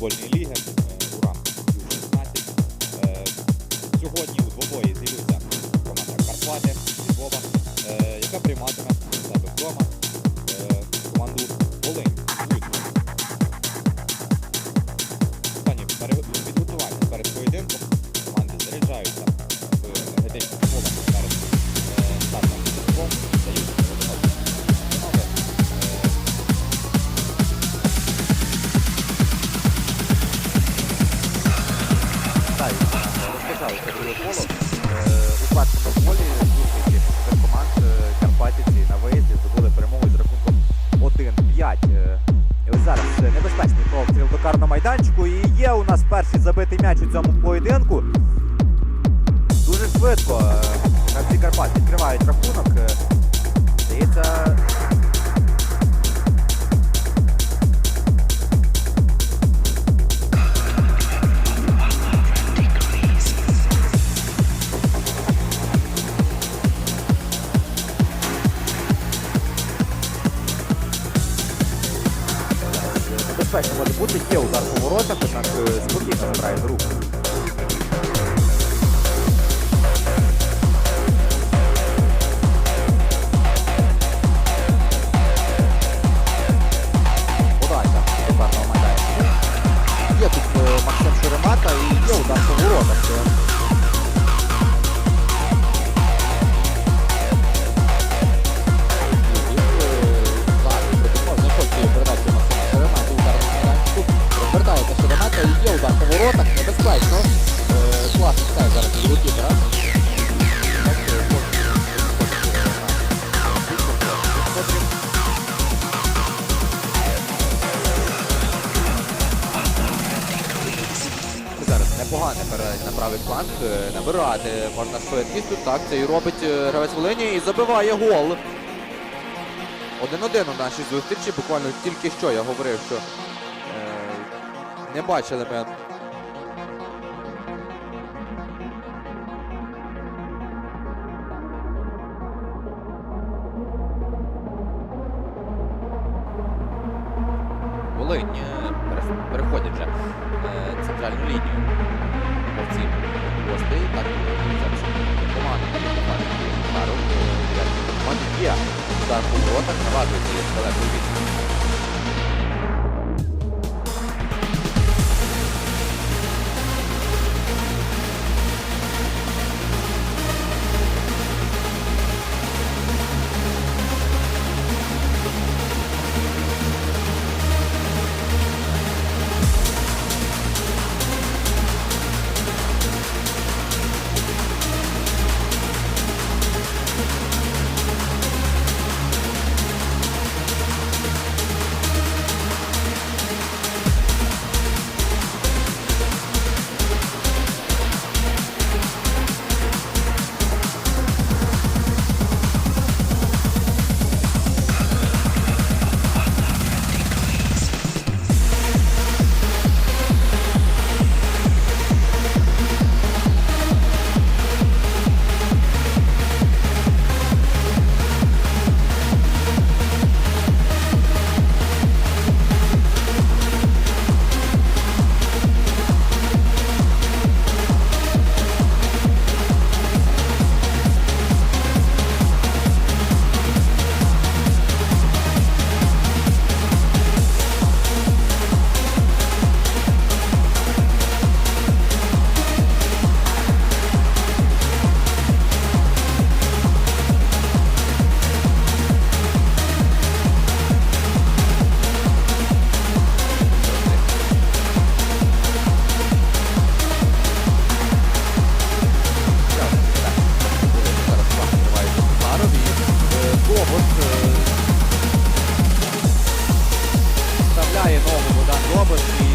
баскетбольної ліги у Уран Ю-16. Е, Сьогодні у двобої з'явиться команда Карпати зі Львова, е, яка прийматиме у себе вдома е, команду Волинь. Пере- підготування перед поєдинком команди заряджаються майданчику. І є у нас перший забитий м'яч у цьому поєдинку. Дуже швидко е, гравці Карпат відкривають рахунок. Е, Здається, небезпечно може бути. Є удар по воротах, однак е, спокійно до руку. Є удар по воротах, небезпечно. Е, Класний стає зараз від голкіпера. Зараз непогане передача на правий фланг. Е, Набирати можна швидкість. Так це і робить е, гравець Волині і забиває гол. Один-один у нашій зустрічі. Буквально тільки що я говорив, що не бачили ми. Волинь е, переходять вже е, центральну лінію. Гравці гостей. Так, зараз команда команди удар по воротах, наважується далеко Вставляє ногу Богдан Роберт і